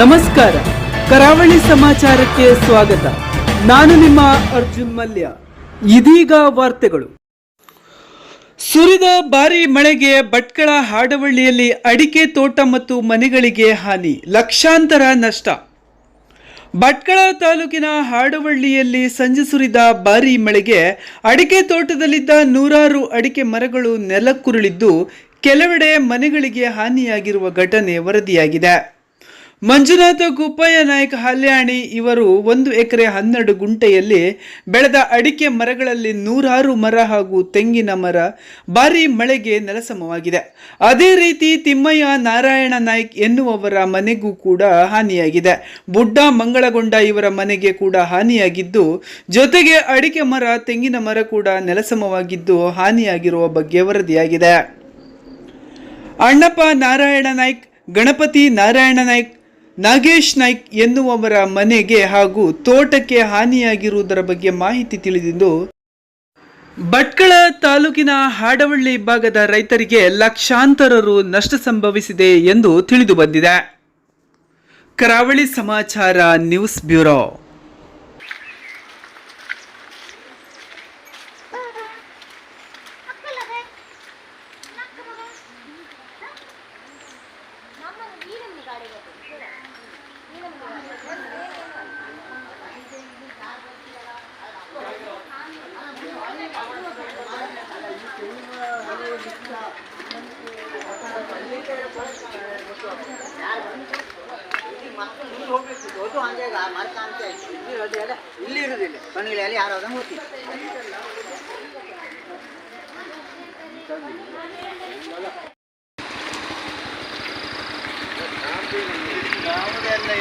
ನಮಸ್ಕಾರ. ಕರಾವಳಿ ಸಮಾಚಾರಕ್ಕೆ ಸ್ವಾಗತ. ನಾನು ನಿಮ್ಮ ಅರ್ಜುನ್ ಮಲ್ಯ. ಇದೀಗ ವಾರ್ತೆಗಳು. ಸುರಿದ ಭಾರಿ ಮಳೆಗೆ ಭಟ್ಕಳ ಹಾಡವಳ್ಳಿಯಲ್ಲಿ ಅಡಿಕೆ ತೋಟ ಮತ್ತು ಮನೆಗಳಿಗೆ ಹಾನಿ, ಲಕ್ಷಾಂತರ ನಷ್ಟ. ಭಟ್ಕಳ ತಾಲೂಕಿನ ಹಾಡವಳ್ಳಿಯಲ್ಲಿ ಸಂಜೆ ಸುರಿದ ಭಾರೀ ಮಳೆಗೆ ಅಡಿಕೆ ತೋಟದಲ್ಲಿದ್ದ ನೂರಾರು ಅಡಿಕೆ ಮರಗಳು ನೆಲಕ್ಕುರುಳಿದ್ದು, ಕೆಲವೆಡೆ ಮನೆಗಳಿಗೆ ಹಾನಿಯಾಗಿರುವ ಘಟನೆ ವರದಿಯಾಗಿದೆ. ಮಂಜುನಾಥ ಗುಪ್ಪಯ್ಯ ನಾಯಕ ಹಲ್ಯಾಣಿ ಇವರು ಒಂದು ಎಕರೆ ಹನ್ನೆರಡು ಗುಂಟೆಯಲ್ಲಿ ಬೆಳೆದ ಅಡಿಕೆ ಮರಗಳಲ್ಲಿ ನೂರಾರು ಮರ ಹಾಗೂ ತೆಂಗಿನ ಮರ ಭಾರೀ ಮಳೆಗೆ ನೆಲಸಮವಾಗಿದೆ. ಅದೇ ರೀತಿ ತಿಮ್ಮಯ್ಯ ನಾರಾಯಣ ನಾಯ್ಕ್ ಎನ್ನುವವರ ಮನೆಗೂ ಕೂಡ ಹಾನಿಯಾಗಿದೆ. ಬುಡ್ಡ ಮಂಗಳಗೊಂಡ ಇವರ ಮನೆಗೆ ಕೂಡ ಹಾನಿಯಾಗಿದ್ದು, ಜೊತೆಗೆ ಅಡಿಕೆ ಮರ, ತೆಂಗಿನ ಮರ ಕೂಡ ನೆಲಸಮವಾಗಿದ್ದು ಹಾನಿಯಾಗಿರುವ ಬಗ್ಗೆ ವರದಿಯಾಗಿದೆ. ಅಣ್ಣಪ್ಪ ನಾರಾಯಣ ನಾಯ್ಕ್, ಗಣಪತಿ ನಾರಾಯಣ ನಾಯ್ಕ್ ನಾಗೇಶ್ ನಾಯ್ಕ್ ಎನ್ನುವವರ ಮನೆಗೆ ಹಾಗೂ ತೋಟಕ್ಕೆ ಹಾನಿಯಾಗಿರುವುದರ ಬಗ್ಗೆ ಮಾಹಿತಿ ತಿಳಿದಿದ್ದು, ಭಟ್ಕಳ ತಾಲೂಕಿನ ಹಾಡವಳ್ಳಿ ಭಾಗದ ರೈತರಿಗೆ ಲಕ್ಷಾಂತರ ರು ನಷ್ಟ ಸಂಭವಿಸಿದೆ ಎಂದು ತಿಳಿದು ಬಂದಿದೆ. ಕರಾವಳಿ ಸಮಾಚಾರ ನ್ಯೂಸ್ ಬ್ಯೂರೋ. ಹೋಗ್ಬೇಕು ಹಂಗೆ ಇಲ್ಲಿ ಹೊಡೆಯಲ್ಲ ಇಲ್ಲಿ ಹೋಗ್ತಿಲ್ಲ ಕಣ್ಣಿಲೆಯಲ್ಲಿ ಯಾರಾದ್ರೂ ഡാം തന്നെ